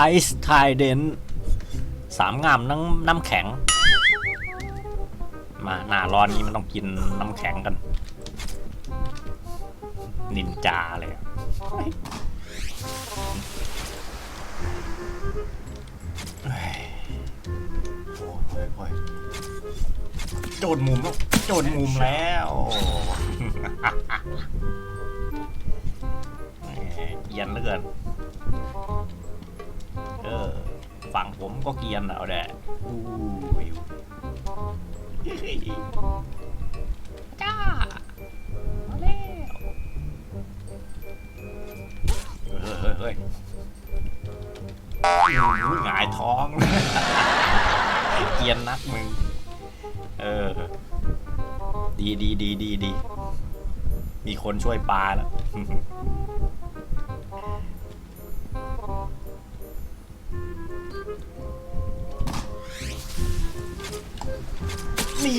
ไอซ์ไทเดนสามงามน้ำน้ำแข็ง มาหน้าร้อนนี้มันต้องกินน้ำแข็งกัน นินจาเลยอะเฮ้ยโอ้ยโอ้ยโจนมุมแล้ว โจนมุมแล้วเกรียนเหลือเกิน ผมก็เกรียนเอาแดะอู้ยจ้ามาแล้วเฮ้ยเฮ้ยเฮ้ยอู้ยหงายท้องเกรียนนักมึง เออ ดีดีดีดีดี มีคนช่วยปลาแล้ว นี่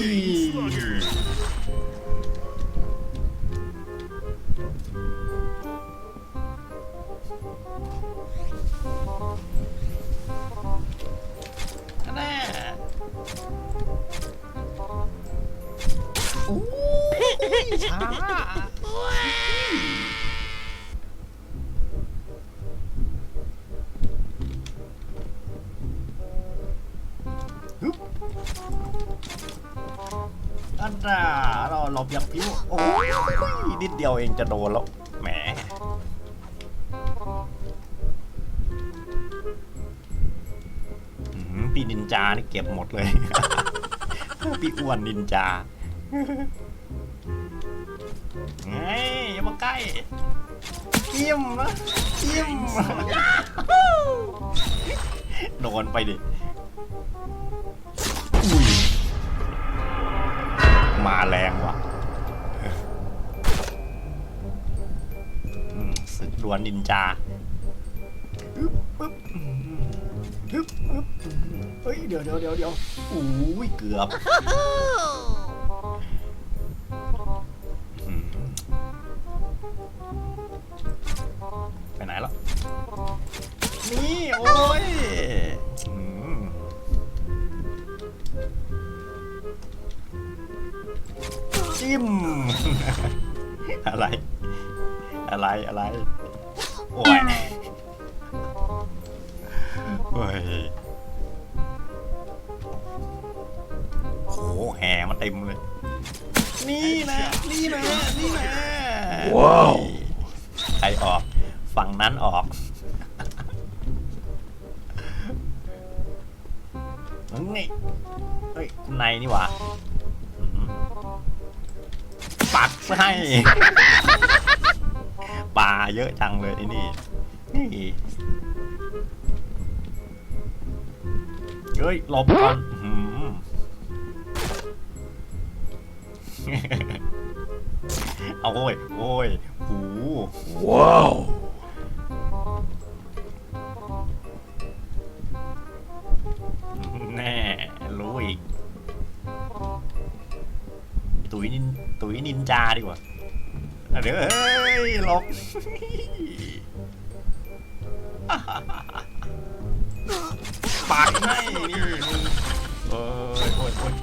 แน่อู้ยช้า ลบอย่างพิ้วโอ้ยนิดเดียวเองจะโดนแล้วแหมอื้อหือพี่นินจานี่เก็บหมดเลย พี่อ้วนนินจาเฮ้ยอย่ามาใกล้จิ้มนะจิ้มโดนไปดิมาแรงว่ะ ดวลนินจาอึ๊บปึ๊บอืมฮึบฮึบอืมเฮ้ยเดี๋ยวเดี๋ยวเดี๋ยวเดี๋ยวอุ้ยเกือบอืมไปไหนแล้วนี่ โอ้ยอืมจิ้ม อะไร อะไร อะไร โอ้ยโอ้ยโหแห่มาเต็มเลย นี่นะ นี่นะ นี่นะว้าวใครออก ฝั่งนั้นออกนี่เฮ้ยคุณนายนี่หว่าอืมปักให้ ปลาเยอะจังเลยไอ้นี่นี่เฮ้ยหลบก่อนอื้อหือเอาโอ้ยโอ้ยหูว้าวแน่รู้อีก ตุ๋ยนินตุ๋ยนินจาดีกว่า เดี๋ยวเฮ้ยหลบปากให้นี่มึงโอ้ยโอ้ยโอ้ย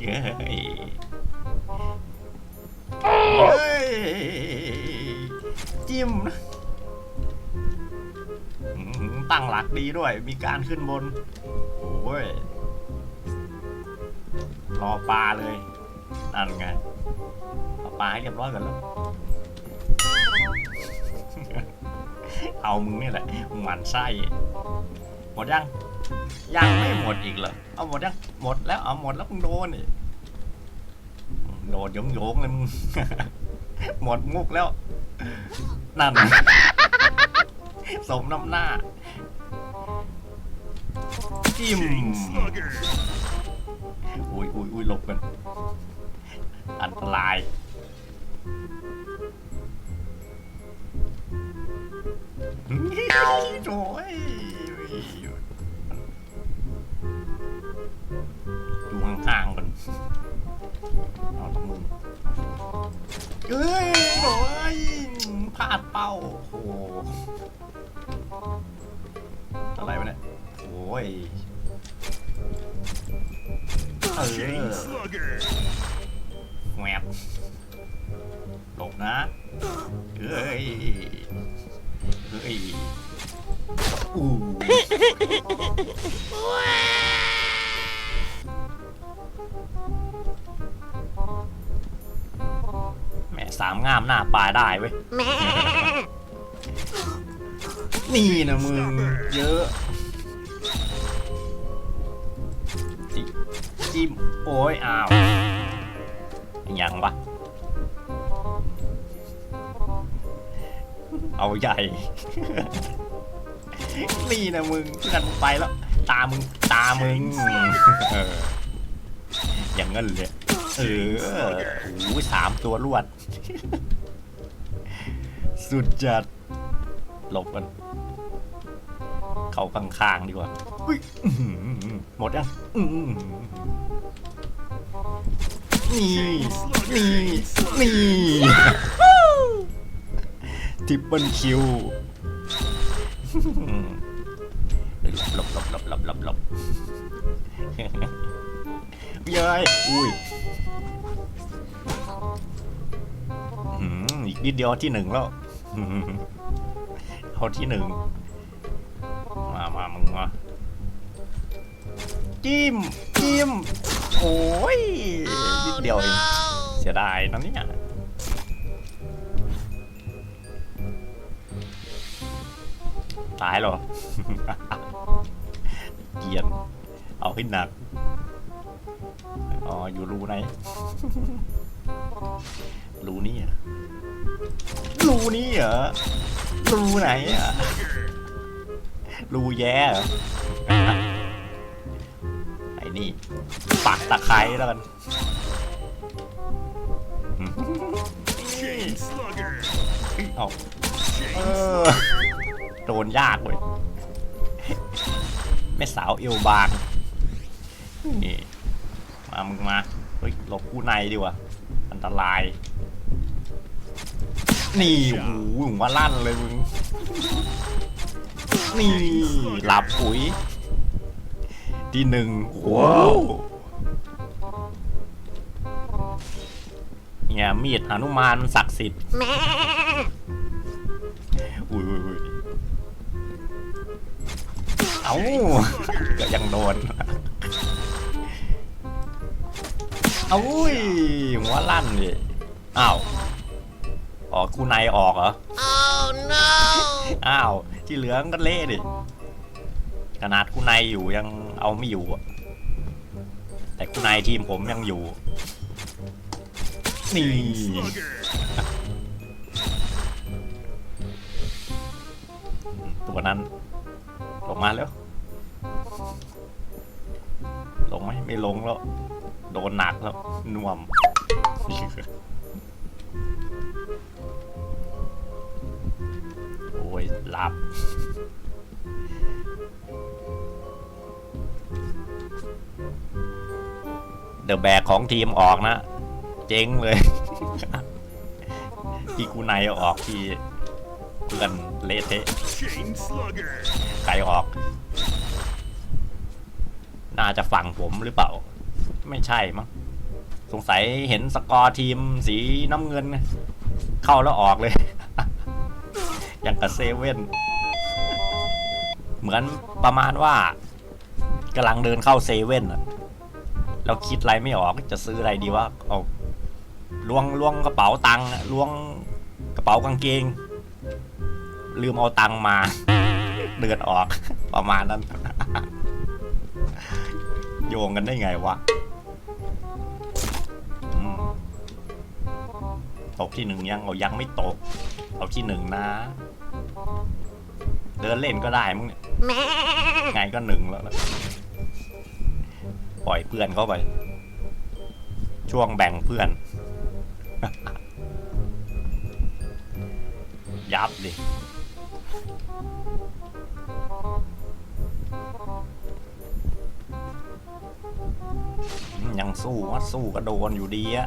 เย้ยเฮ้ยจิ้มนะอืมตั้งหลักดีด้วย มีการขึ้นบน โอ้ย รอปลาเลยนั่นไงเอาปลาให้เรียบร้อยก่อนแล้ว เอามึงนี่แหละหมันไส้หมดยังยังไม่หมดอีกเหรอเอาหมดยังหมดแล้วเอาหมดแล้วมึงโดนนี่โดนโยงโยงๆเลยมึงหมดมุกแล้วนั่นสมน้ำหน้าจิ้ม อุ้ยอุ้ยอุ้ยหลบกัน อันตรายโถ่ยอยู่ห่างๆกันเอาละมึงเอ้ยโถ่ยาดเป้า โอ้โหอะไรวะเนี่ย โอ้ย เออ Chain slugger. แหวบหลบนะเฮ้ยเฮ้ยอู้แหมสามงามหน้าปลาได้เว้ยนี่นะมึง เยอะ จิ้ม โอ้ยอ้าวยังปะเอาใหญ่ นี่นะมึงเพื่อนไปแล้ว ตามึง ตามึงเอออย่างเงั้นเลย เออโอ้โหสามตัวรวด สุดจัดหลบกัน เข้าข้างๆดีกว่าอุ๊ยอื้อหือหมดยังอื้อหือนี่นี่นี่ทิปเปิลคิวหลบหลบหลบหลบหลบหลบเย้ยอุ้ยอื้อหืออีกนิดเดียวที่หนึ่งแล้วอื้อหือเอาที่หนึ่ง มามามึงมาจิ้มจิ้มโอ้ยนิดเดียวเองเสียดายนะเนี่ยตายหรอ เกียน เอาให้หนัก อ๋อ อยู่รูไหน รูนี้เหรอรูนี้เหรอรูไหนอะ รูแย่เหรอไอ้นี่ปักตะไคร้แล้วกันเอาเออโดนยากเว้ยแม่สาวเอวบางนี่มามึงมา เฮ้ยหลบกู้ในดีกว่า อันตราย นี่โอ้โหหัวลั่นเลยมึง นี่หลับปุ๋ย ที่หนึ่งว้าวเนี่ยมีดหนุมานศักดิ์สิทธิ์อุ้ยอุ้ยอุ้ยเอ้าก็ยังโดนเอ้ยหัวลั่นดิอ้าวออกคู่ในออกเหรอ Oh no! อ้าว ที่เหลืองก็เละดิ ขนาดคู่ในอยู่ยังเอาไม่อยู่อะแต่คู่ในทีมผมยังอยู่ นี่ ตัวนั้น ลงมาแล้ว ลงไหมไม่ลงแล้ว โดนหนักแล้วน่วม ลับ เดอะแบกของทีมออกนะ เจ๊งเลย พี่กูในอออกพี่เพื่อนเละเทะ Chain slugger. ไกลออก น่าจะฝั่งผมหรือเปล่า ไม่ใช่มั้งสงสัยเห็นสกอร์ทีมสีน้ำเงิน เข้าแล้วออกเลย อย่างกับเซเว่นเหมือนประมาณว่ากำลังเดินเข้าเซเว่นอะแล้วคิดอะไรไม่ออกจะซื้ออะไรดีวะเอาล้วงล้วงกระเป๋าตังค์ล้วงกระเป๋ากางเกง ลืมเอาตังค์มา เดือนออกประมาณนั้น โยงกันได้ไงวะตกที่หนึ่งยังเอายังไม่ตก เอาที่หนึ่งนะ เดินเล่นก็ได้มึงเนี่ยไงก็หนึ่งแล้วล่ะปล่อยเพื่อนเข้าไป ช่วงแบ่งเพื่อน ยับดิอืมยังสู้วะสู้ก็โดนอยู่ดีอะ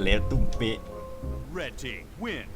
เลวตุ้มเปะ Red team win.